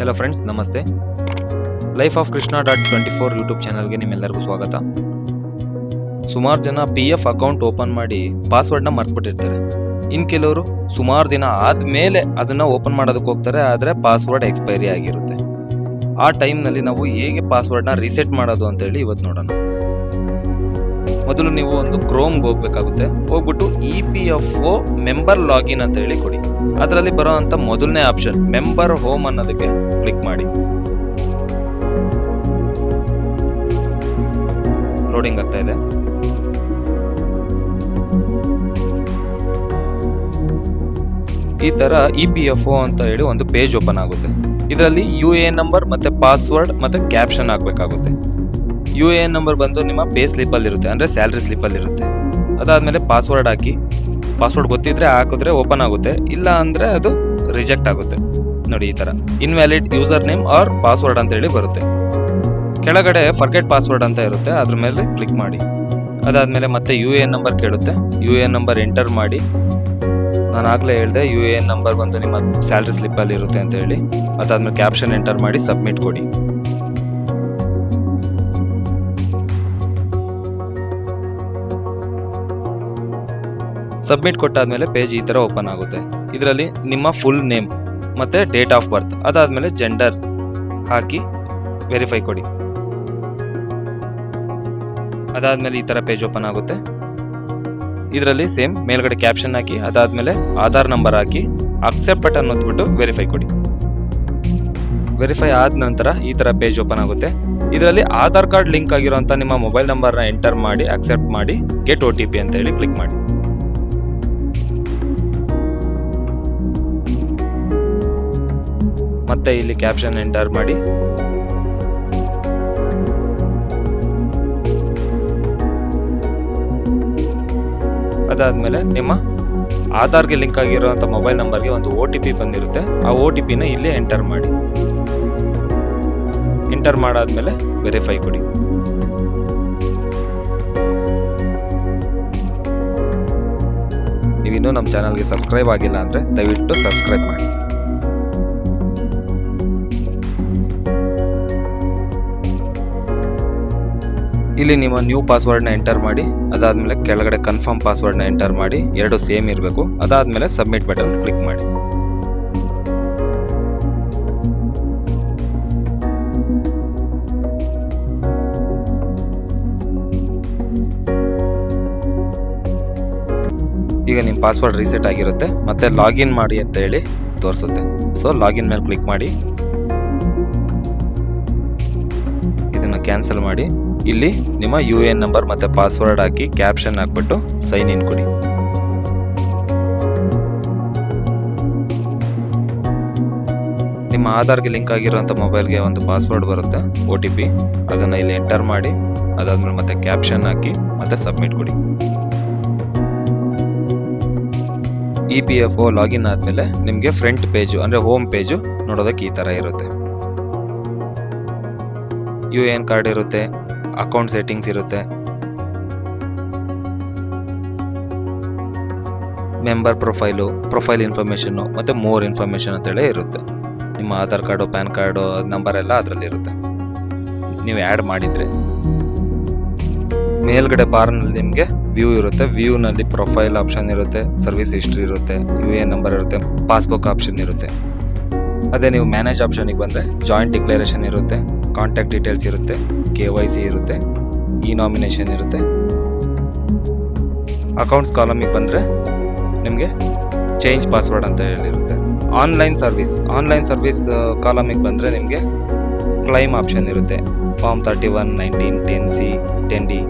Hello friends ನಮಸ್ತೆ. Life of Krishna dot twenty four YouTube ಚಾನಲ್ಗೆ ನಿಮ್ಮೆಲ್ಲರಿಗೂ ಸ್ವಾಗತ. ಸುಮಾರು ಜನ ಪಿ ಎಫ್ ಅಕೌಂಟ್ ಓಪನ್ ಮಾಡಿ ಪಾಸ್ವರ್ಡ್ನ ಮರ್ತ್ಬಿಟ್ಟಿರ್ತಾರೆ. ಇನ್ನು ಕೆಲವರು ಸುಮಾರು ದಿನ ಆದಮೇಲೆ ಅದನ್ನು ಓಪನ್ ಮಾಡೋದಕ್ಕೆ ಹೋಗ್ತಾರೆ, ಆದರೆ ಪಾಸ್ವರ್ಡ್ ಎಕ್ಸ್ಪೈರಿ ಆಗಿರುತ್ತೆ. ಆ ಟೈಮ್ನಲ್ಲಿ ನಾವು ಹೇಗೆ ಪಾಸ್ವರ್ಡ್ನ ರೀಸೆಟ್ ಮಾಡೋದು ಅಂತೇಳಿ ಇವತ್ತು ನೋಡೋಣ. ಮೊದಲು ನೀವು ಒಂದು ಕ್ರೋಮ್ಗೆ ಹೋಗ್ಬೇಕಾಗುತ್ತೆ. ಹೋಗ್ಬಿಟ್ಟು E P F O member login ಅಂತ ಹೇಳಿ ಕೊಡಿ. ಅದರಲ್ಲಿ ಬರೋ ಮೊದಲನೇ ಆಪ್ಷನ್ ಮೆಂಬರ್ ಹೋಮ್ ಅನ್ನೋದಕ್ಕೆ ಕ್ಲಿಕ್ ಮಾಡಿ. ಲೋಡಿಂಗ್ ಆಗ್ತಾ ಇದೆ. ಈ ತರ ಇ ಪಿ ಎಫ್ ಒ ಅಂತ ಹೇಳಿ ಒಂದು ಪೇಜ್ ಓಪನ್ ಆಗುತ್ತೆ. ಇದರಲ್ಲಿ ಯು ಎ ನಂಬರ್ ಮತ್ತೆ ಪಾಸ್ವರ್ಡ್ ಮತ್ತೆ ಕ್ಯಾಪ್ಷನ್ ಹಾಕ್ಬೇಕಾಗುತ್ತೆ. ಯು ಎ ಎನ್ ನಂಬರ್ ಬಂದು ನಿಮ್ಮ ಪೇ ಸ್ಲಿಪ್ಪಲ್ಲಿ ಇರುತ್ತೆ ಅಂದರೆ ಸ್ಯಾಲ್ರಿ ಸ್ಲಿಪ್ಪಲ್ಲಿ ಇರುತ್ತೆ ಅದಾದಮೇಲೆ ಪಾಸ್ವರ್ಡ್ ಹಾಕಿ ಪಾಸ್ವರ್ಡ್ ಗೊತ್ತಿದ್ರೆ ಹಾಕಿದ್ರೆ ಓಪನ್ ಆಗುತ್ತೆ, ಇಲ್ಲ ಅಂದರೆ ಅದು ರಿಜೆಕ್ಟ್ ಆಗುತ್ತೆ. ನೋಡಿ ಈ ಥರ invalid user name or password ಅಂತೇಳಿ ಬರುತ್ತೆ. ಕೆಳಗಡೆ ಫರ್ಗೆಟ್ ಪಾಸ್ವರ್ಡ್ ಅಂತ ಇರುತ್ತೆ, ಅದ್ರ ಮೇಲೆ ಕ್ಲಿಕ್ ಮಾಡಿ. ಅದಾದಮೇಲೆ ಮತ್ತೆ ಯು ಎ ಎನ್ ನಂಬರ್ ಕೇಳುತ್ತೆ. U A N number enter ಮಾಡಿ. ನಾನು ಆಗಲೇ ಹೇಳಿದೆ ಯು ಎ ಎನ್ ನಂಬರ್ ಬಂದು ನಿಮ್ಮ ಸ್ಯಾಲ್ರಿ ಸ್ಲಿಪ್ಪಲ್ಲಿ ಇರುತ್ತೆ ಅಂತ ಹೇಳಿ. ಅದಾದ್ಮೇಲೆ ಕ್ಯಾಪ್ಷನ್ ಎಂಟರ್ ಮಾಡಿ ಸಬ್ಮಿಟ್ ಕೊಡಿ. ಸಬ್ಮಿಟ್ ಕೊಟ್ಟಾದ್ಮೇಲೆ ಪೇಜ್ ಈ ಥರ ಓಪನ್ ಆಗುತ್ತೆ. ಇದರಲ್ಲಿ ನಿಮ್ಮ ಫುಲ್ ನೇಮ್ ಮತ್ತು ಡೇಟ್ ಆಫ್ ಬರ್ತ್ ಅದಾದಮೇಲೆ ಜೆಂಡರ್ ಹಾಕಿ ವೆರಿಫೈ ಕೊಡಿ. ಅದಾದಮೇಲೆ ಈ ಥರ ಪೇಜ್ ಓಪನ್ ಆಗುತ್ತೆ. ಇದರಲ್ಲಿ ಸೇಮ್ ಮೇಲ್ಗಡೆ ಕ್ಯಾಪ್ಷನ್ ಹಾಕಿ, ಅದಾದಮೇಲೆ ಆಧಾರ್ ನಂಬರ್ ಹಾಕಿ ಅಕ್ಸೆಪ್ಟ್ ಬಟನ್ ಒತ್ಬಿಟ್ಟು ವೆರಿಫೈ ಕೊಡಿ. ವೆರಿಫೈ ಆದ ನಂತರ ಈ ಥರ ಪೇಜ್ ಓಪನ್ ಆಗುತ್ತೆ. ಇದರಲ್ಲಿ ಆಧಾರ್ ಕಾರ್ಡ್ ಲಿಂಕ್ ಆಗಿರುವಂಥ ನಿಮ್ಮ ಮೊಬೈಲ್ ನಂಬರ್ನ ಎಂಟರ್ ಮಾಡಿ ಅಕ್ಸೆಪ್ಟ್ ಮಾಡಿ ಗೆಟ್ ಒ ಟಿ ಪಿ ಅಂತ ಹೇಳಿ ಕ್ಲಿಕ್ ಮಾಡಿ. ಮತ್ತೆ ಇಲ್ಲಿ ಕ್ಯಾಪ್ಷನ್ ಎಂಟರ್ ಮಾಡಿ. ಅದಾದ್ಮೇಲೆ ನಿಮ್ಮ ಆಧಾರ್ಗೆ ಲಿಂಕ್ ಆಗಿರುವಂಥ ಮೊಬೈಲ್ ನಂಬರ್ಗೆ ಒಂದು ಒ ಟಿ ಪಿ ಬಂದಿರುತ್ತೆ. ಆ ಒ ಟಿ ಪಿನ ಇಲ್ಲಿ ಎಂಟರ್ ಮಾಡಿ. ಎಂಟರ್ ಮಾಡಾದ್ಮೇಲೆ ವೆರಿಫೈ ಕೊಡಿ. ನೀವಿನ್ನೂ ನಮ್ಮ ಚಾನಲ್ಗೆ ಸಬ್ಸ್ಕ್ರೈಬ್ ಆಗಿಲ್ಲ ಅಂದರೆ ದಯವಿಟ್ಟು ಸಬ್ಸ್ಕ್ರೈಬ್ ಮಾಡಿ. ಇಲ್ಲಿ ನಿಮ್ಮ ನ್ಯೂ ಪಾಸ್ವರ್ಡ್ನ ಎಂಟರ್ ಮಾಡಿ, ಅದಾದಮೇಲೆ ಕೆಳಗಡೆ ಕನ್ಫರ್ಮ್ ಪಾಸ್ವರ್ಡ್ನ ಎಂಟರ್ ಮಾಡಿ, ಎರಡು ಸೇಮ್ ಇರಬೇಕು. ಅದಾದಮೇಲೆ ಸಬ್ಮಿಟ್ ಬಟನ್ ಕ್ಲಿಕ್ ಮಾಡಿ. ಈಗ ನಿಮ್ಮ ಪಾಸ್ವರ್ಡ್ ರೀಸೆಟ್ ಆಗಿರುತ್ತೆ. ಮತ್ತೆ ಲಾಗಿನ್ ಮಾಡಿ ಅಂತ ಹೇಳಿ ತೋರಿಸುತ್ತೆ. ಸೊ ಲಾಗಿನ್ ಮೇಲೆ ಕ್ಲಿಕ್ ಮಾಡಿ. ಇದನ್ನು ಕ್ಯಾನ್ಸಲ್ ಮಾಡಿ. ಇಲ್ಲಿ ನಿಮ್ಮ ಯು ಎನ್ ನಂಬರ್ ಮತ್ತು ಪಾಸ್ವರ್ಡ್ ಹಾಕಿ ಕ್ಯಾಪ್ಷನ್ ಹಾಕ್ಬಿಟ್ಟು ಸೈನ್ ಇನ್ ಕೊಡಿ. ನಿಮ್ಮ ಆಧಾರ್ಗೆ ಲಿಂಕ್ ಆಗಿರುವಂಥ ಮೊಬೈಲ್ಗೆ ಒಂದು ಪಾಸ್ವರ್ಡ್ ಬರುತ್ತೆ ಒ ಟಿ ಪಿ ಅದನ್ನು ಇಲ್ಲಿ ಎಂಟರ್ ಮಾಡಿ, ಅದಾದಮೇಲೆ ಮತ್ತೆ ಕ್ಯಾಪ್ಷನ್ ಹಾಕಿ ಮತ್ತೆ ಸಬ್ಮಿಟ್ ಕೊಡಿ. E P F O login ಆದಮೇಲೆ ನಿಮಗೆ ಫ್ರಂಟ್ ಪೇಜು ಅಂದರೆ ಹೋಮ್ ಪೇಜು ನೋಡೋದಕ್ಕೆ ಈ ಥರ ಇರುತ್ತೆ. ಯು ಎನ್ ಕಾರ್ಡ್ ಇರುತ್ತೆ ಅಕೌಂಟ್ ಸೆಟ್ಟಿಂಗ್ಸ್ ಇರುತ್ತೆ. ಮೆಂಬರ್ ಪ್ರೊಫೈಲು ಪ್ರೊಫೈಲ್ ಇನ್ಫಾರ್ಮೇಷನ್ನು ಮತ್ತು ಮೋರ್ ಇನ್ಫಾರ್ಮೇಷನ್ ಅಂತೇಳಿ ಇರುತ್ತೆ. ನಿಮ್ಮ Aadhaar card, PAN card number ಎಲ್ಲ ಅದರಲ್ಲಿ ಇರುತ್ತೆ. ನೀವು ಆ್ಯಡ್ ಮಾಡಿದರೆ ಮೇಲ್ಗಡೆ ಬಾರ್ನಲ್ಲಿ ನಿಮಗೆ ವ್ಯೂ ಇರುತ್ತೆ. ವ್ಯೂನಲ್ಲಿ ಪ್ರೊಫೈಲ್ ಆಪ್ಷನ್ ಇರುತ್ತೆ ಸರ್ವಿಸ್ ಹಿಸ್ಟ್ರಿ ಇರುತ್ತೆ ಯು ಎ ನಂಬರ್ ಇರುತ್ತೆ ಪಾಸ್ಬುಕ್ ಆಪ್ಷನ್ ಇರುತ್ತೆ. ಅದೇ ನೀವು ಮ್ಯಾನೇಜ್ ಆಪ್ಷನಿಗೆ ಬಂದರೆ ಜಾಯಿಂಟ್ ಡಿಕ್ಲರೇಷನ್ ಇರುತ್ತೆ. ಕಾಂಟ್ಯಾಕ್ಟ್ ಡೀಟೇಲ್ಸ್ ಇರುತ್ತೆ ಕೆ ವೈ ಸಿ ಇರುತ್ತೆ ಇ ನಾಮಿನೇಷನ್ ಇರುತ್ತೆ. ಅಕೌಂಟ್ಸ್ ಕಾಲಮಿಗೆ ಬಂದರೆ ನಿಮಗೆ ಚೇಂಜ್ ಪಾಸ್ವರ್ಡ್ ಅಂತ ಹೇಳಿರುತ್ತೆ. ಆನ್ಲೈನ್ ಸರ್ವಿಸ್ ಆನ್ಲೈನ್ ಸರ್ವಿಸ್ ಕಾಲಮಿಗೆ ಬಂದರೆ ನಿಮಗೆ ಕ್ಲೈಮ್ ಆಪ್ಷನ್ ಇರುತ್ತೆ. Form thirty one nineteen ten C ten D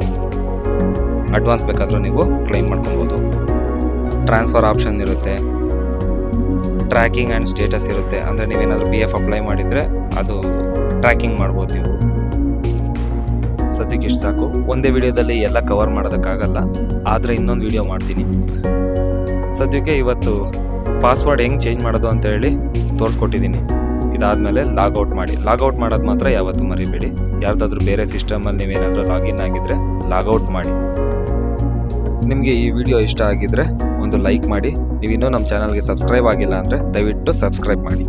advance ಬೇಕಾದರೂ ನೀವು ಕ್ಲೈಮ್ ಮಾಡ್ಕೊಬೋದು. ಟ್ರಾನ್ಸ್ಫರ್ ಆಪ್ಷನ್ ಇರುತ್ತೆ. ಟ್ರ್ಯಾಕಿಂಗ್ ಆ್ಯಂಡ್ ಸ್ಟೇಟಸ್ ಇರುತ್ತೆ. ಅಂದರೆ ನೀವೇನಾದರೂ ಪಿ ಎಫ್ ಅಪ್ಲೈ ಮಾಡಿದರೆ ಅದು ಟ್ರ್ಯಾಕಿಂಗ್ ಮಾಡ್ಬೋದು ನೀವು. ಸದ್ಯಕ್ಕೆ ಇಷ್ಟು ಸಾಕು. ಒಂದೇ ವಿಡಿಯೋದಲ್ಲಿ ಎಲ್ಲ ಕವರ್ ಮಾಡೋದಕ್ಕಾಗಲ್ಲ. ಆದರೆ ಇನ್ನೊಂದು ವಿಡಿಯೋ ಮಾಡ್ತೀನಿ. ಸದ್ಯಕ್ಕೆ ಇವತ್ತು ಪಾಸ್ವರ್ಡ್ ಹೆಂಗೆ ಚೇಂಜ್ ಮಾಡೋದು ಅಂತ ಹೇಳಿ ತೋರಿಸ್ಕೊಟ್ಟಿದ್ದೀನಿ. ಇದಾದಮೇಲೆ ಲಾಗೌಟ್ ಮಾಡಿ. ಲಾಗೌಟ್ ಮಾಡೋದು ಮಾತ್ರ ಯಾವತ್ತೂ ಮರಿಬೇಡಿ. ಯಾರ್ದಾದ್ರೂ ಬೇರೆ ಸಿಸ್ಟಮಲ್ಲಿ ನೀವೇನಾದರೂ ಲಾಗಿನ್ ಆಗಿದ್ದರೆ ಲಾಗೌಟ್ ಮಾಡಿ. ನಿಮಗೆ ಈ ವಿಡಿಯೋ ಇಷ್ಟ ಆಗಿದ್ದರೆ ಒಂದು ಲೈಕ್ ಮಾಡಿ. ನೀವಿನ್ನೂ ನಮ್ಮ ಚಾನಲ್ಗೆ ಸಬ್ಸ್ಕ್ರೈಬ್ ಆಗಿಲ್ಲ ಅಂದರೆ ದಯವಿಟ್ಟು ಸಬ್ಸ್ಕ್ರೈಬ್ ಮಾಡಿ.